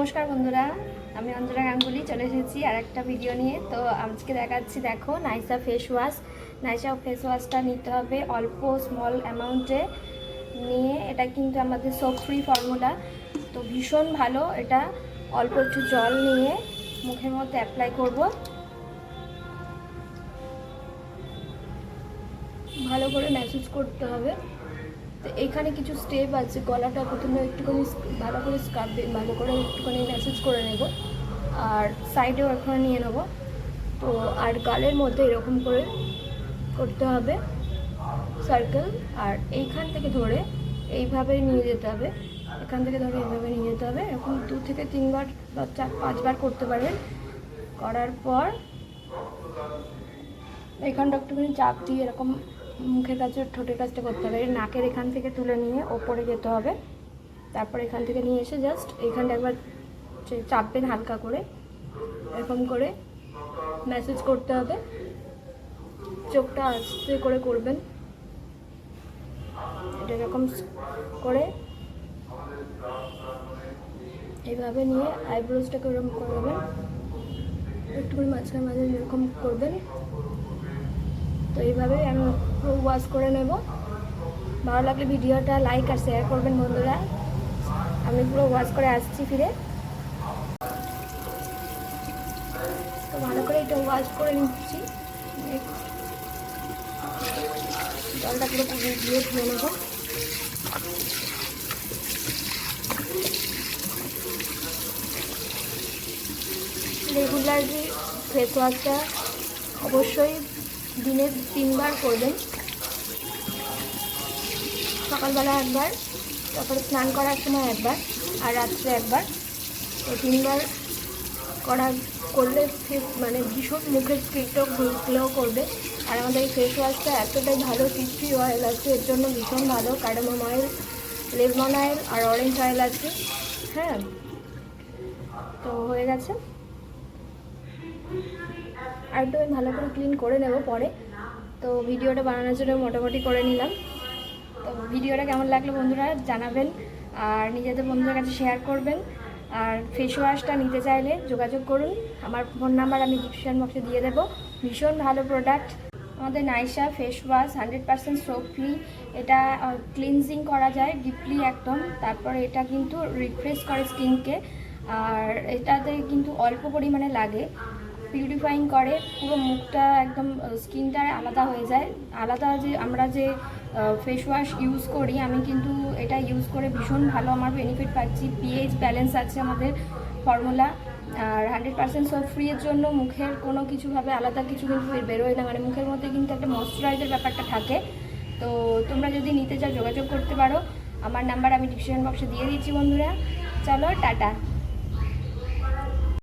নমস্কার বন্ধুরা, আমি অঞ্জনা গাঙ্গুলি, চলে এসেছি আর একটা ভিডিও নিয়ে। তো আজকে দেখাচ্ছি, দেখো Naisa face wash Naisa face ওয়াশটা নিতে হবে অল্প স্মল অ্যামাউন্টে নিয়ে এটা কিন্তু আমাদের সোপ ফ্রি ফর্মুলা তো ভীষণ ভালো এটা। অল্প একটু জল নিয়ে মুখের মধ্যে অ্যাপ্লাই করব। ভালো করে ম্যাসেজ করতে হবে। তো এইখানে কিছু স্টেপ আছে, গলাটা প্রথমে একটুখানি ভালো করে স্কার্ফ ভালো করে একটুখানি ম্যাসেজ করে নেব। আর সাইডেও এখানে নিয়ে নেব। তো আর গালের মধ্যে এরকম করে করতে হবে সার্কেল আর এইখান থেকে ধরে এইভাবে নিয়ে যেতে হবে। এখান থেকে ধরে এইভাবে নিয়ে যেতে হবে। এরকম দু থেকে তিনবার বা চার, পাঁচবার করতে পারবেন। করার পর এখানটা একটুখানি চাপ দিয়ে এরকম মুখের কাছে ঠোঁটের কাছটা করতে হবে। নাকের এখান থেকে তুলে নিয়ে ওপরে যেতে হবে। তারপর এখান থেকে নিয়ে এসে জাস্ট এখানটা একবার চাপবেন হালকা করে। এরকম করে ম্যাসেজ করতে হবে। চোখটা আস্তে করে করবেন। এটা এরকম করে এইভাবে নিয়ে আইব্রোজটাকে ওরকম করবেন। একটুখানি মাঝখানে মাঝে এরকম করবেন। তো এইভাবেই আমি ওয়াশ করে নেব। ভালো লাগলে ভিডিওটা লাইক আর শেয়ার করবেন বন্ধুরা। আমি পুরো ওয়াশ করে আসছি ফিরে। তো ভালো করে এটা ওয়াশ করে নিচ্ছি। জলটা পুরো দিয়ে ধুয়ে নেব। রেগুলারলি ফেস ওয়াশটা অবশ্যই দিনে তিনবার করবেন। সকালবেলা একবার, তারপরে স্নান করার সময় একবার, আর রাত্রে একবার। তো তিনবার করা, করলে ফেস মানে ভীষণ মুখের স্কিনটাও গ্লো করবে। আর আমাদের এই ফেস ওয়াশটা এতটাই ভালো টিপি অয়েল আছে, এর জন্য ভীষণ ভালো। কার্ডামম অয়েল, লেমন অয়েল আর অরেঞ্জ অয়েল আছে। হ্যাঁ। তো হয়ে গেছে। আর একটু আমি ভালো করে ক্লিন করে নেব পরে। তো ভিডিওটা বানানোর জন্য মোটামুটি করে নিলাম। তো ভিডিওটা কেমন লাগল বন্ধুরা জানাবেন, আর নিজেদের বন্ধুদের কাছে শেয়ার করবেন। আর ফেস ওয়াশটা নিতে চাইলে যোগাযোগ করুন। আমার ফোন নাম্বার আমি ডিসক্রিপশন বক্সে দিয়ে দেবো। ভীষণ ভালো প্রোডাক্ট আমাদের Naisa face wash hundred percent soap free এটা ক্লিনজিং করা যায় ডিপলি একদম। তারপরে এটা কিন্তু রিফ্রেশ করে স্কিনকে আর এটাতে কিন্তু অল্প পরিমাণে লাগে। পিউরিফাইং করে, পুরো মুখটা একদম স্কিনটা আলাদা হয়ে যায়। আলাদা যে আমরা যে ফেস ওয়াশ ইউজ করি, আমি কিন্তু এটা ইউজ করে ভীষণ ভালো আমার বেনিফিট পাচ্ছি। পিএইচ ব্যালেন্স আছে আমাদের ফর্মুলা আর হান্ড্রেড পার্সেন্ট সব ফ্রি এর জন্য মুখের কোনো কিছুভাবে আলাদা কিছু কিন্তু বেরোয় না। মানে মুখের মধ্যে কিন্তু একটা ময়শ্চারাইজার ব্যাপারটা থাকে। তো তোমরা যদি নিতে চাও যোগাযোগ করতে পারো। আমার নাম্বার আমি ডিসক্রিপশন বক্সে দিয়ে দিচ্ছি বন্ধুরা। চলো, টাটা।